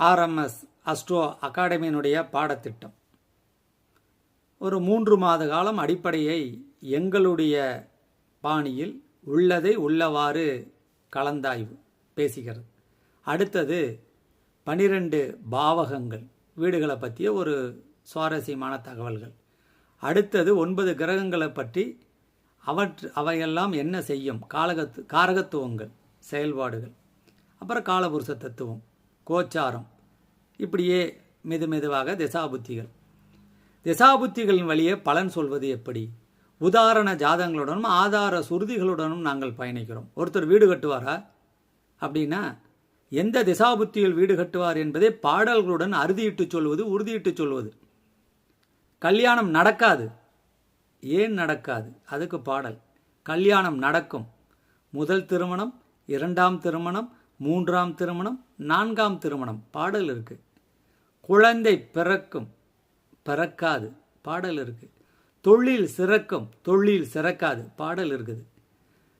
RMS astro அகாடமியினுடைய பாடத்திட்டம். ஒரு மூன்று மாத காலம் அடிப்படையை எங்களுடைய பாணியில் உள்ளதை உள்ளவாறு கலந்தாய்வு பேசுகிறது. அடுத்தது பனிரெண்டு பாவகங்கள் வீடுகளை பற்றிய ஒரு சுவாரஸ்யமான தகவல்கள். அடுத்தது ஒன்பது கிரகங்களை பற்றி அவற்று அவையெல்லாம் என்ன செய்யும்? காலகத்து காரகத்துவங்கள் செயல்பாடுகள். அப்புறம் காலபுருஷ தத்துவம். கோச்சாரம். இப்படியே மெது மெதுவாக திசாபுத்திகள். திசாபுத்திகளின் வழியே பலன் சொல்வது எப்படி? உதாரண ஜாதகங்களுடனும் ஆதார சுருதிகளுடனும் நாங்கள் பயணிக்கிறோம். ஒருத்தர் வீடு கட்டுவாரா? அப்படின்னா எந்த திசாபுத்தியில் வீடு கட்டுவார் என்பதை பாடல்களுடன் அறுதியிட்டு சொல்வது உறுதியிட்டு சொல்வது. கல்யாணம் நடக்காது. ஏன் நடக்காது? அதுக்கு பாடல். கல்யாணம் நடக்கும். முதல் திருமணம் இரண்டாம் திருமணம் மூன்றாம் திருமணம் நான்காம் திருமணம். பாடல் இருக்குது குழந்தை பிறக்கும் பிறக்காது. பாடல் இருக்குது தொழில் சிறக்கும் தொழில் சிறக்காது. பாடல் இருக்குது.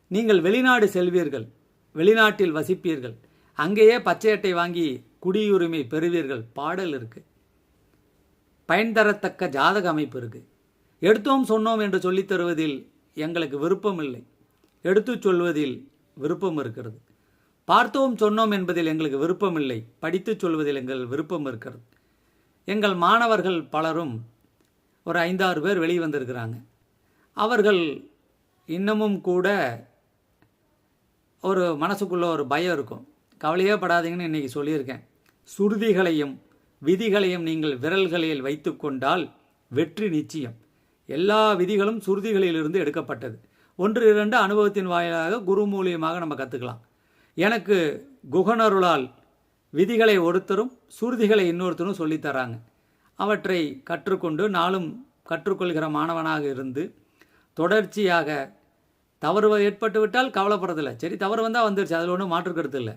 நீங்கள் வெளிநாடு செல்வீர்கள் வெளிநாட்டில் வசிப்பீர்கள். அங்கேயே பச்சை அட்டை வாங்கி குடியுரிமை பெறுவீர்கள். பாடல் இருக்குது பயன் தரத்தக்க ஜாதக அமைப்பு இருக்குது எடுத்தோம் சொன்னோம் என்று சொல்லித் தருவதில் எங்களுக்கு விருப்பம் இல்லை எடுத்துச் சொல்வதில் விருப்பம் இருக்கிறது. பார்த்தோம் சொன்னோம் என்பதில் எங்களுக்கு விருப்பம் இல்லை படித்துச் சொல்வதில் எங்கள் விருப்பம் இருக்கிறது. எங்கள் மாணவர்கள் பலரும் ஒரு ஐந்தாறு பேர் வெளிவந்திருக்கிறாங்க அவர்கள் இன்னமும் கூட ஒரு மனசுக்குள்ளே ஒரு பயம் இருக்கும். கவலையே படாதீங்கன்னு இன்றைக்கி சொல்லியிருக்கேன். சுருதிகளையும் விதிகளையும் நீங்கள் விரல்களில் வைத்து கொண்டால் வெற்றி நிச்சயம். எல்லா விதிகளும் சுருதிகளிலிருந்து எடுக்கப்பட்டது. ஒன்று இரண்டு அனுபவத்தின் வாயிலாக குரு மூலியமாக நம்ம கற்றுக்கலாம் எனக்கு குகனருளால் விதிகளை ஒருத்தரும் சுருதிகளை இன்னொருத்தரும் சொல்லித்தராங்க அவற்றை கற்றுக்கொண்டு நாளும் கற்றுக்கொள்கிற மாணவனாக இருந்து தொடர்ச்சியாக தவறு ஏற்பட்டு விட்டால் கவலைப்படுறதில்ல. சரி தவறு வந்தால் வந்துருச்சு அதில் ஒன்றும் மாற்றுக்கிறது இல்லை.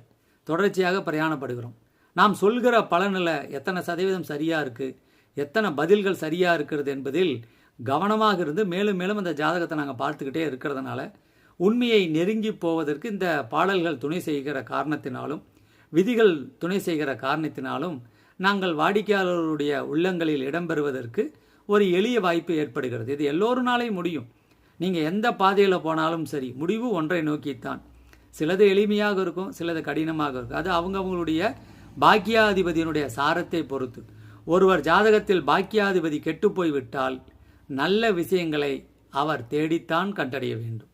தொடர்ச்சியாக பிரயாணப்படுகிறோம். நாம் சொல்கிற பலனில் எத்தனை சதவீதம் சரியாக இருக்குது எத்தனை பதில்கள் சரியாக இருக்கிறது என்பதில் கவனமாக இருந்து மேலும் மேலும் அந்த ஜாதகத்தை நாங்கள் பார்த்துக்கிட்டே இருக்கிறதுனால உண்மையை நெருங்கி போவதற்கு இந்த பாடல்கள் துணை செய்கிற காரணத்தினாலும் விதிகள் துணை செய்கிற காரணத்தினாலும் நாங்கள் வாடிக்கையாளர்களுடைய உள்ளங்களில் இடம்பெறுவதற்கு ஒரு எளிய வாய்ப்பு ஏற்படுகிறது. இது எல்லோருனாலையும் முடியும். நீங்கள் எந்த பாதையில் போனாலும் சரி முடிவு ஒன்றை நோக்கித்தான். சிலது எளிமையாக இருக்கும் சிலது கடினமாக இருக்கும். அது அவங்கவுங்களுடைய பாக்கியாதிபதியினுடைய சாரத்தை பொறுத்து. ஒருவர் ஜாதகத்தில் பாக்கியாதிபதி கெட்டுப்போய் விட்டால் நல்ல விஷயங்களை அவர் தேடித்தான் கண்டறிய வேண்டும்.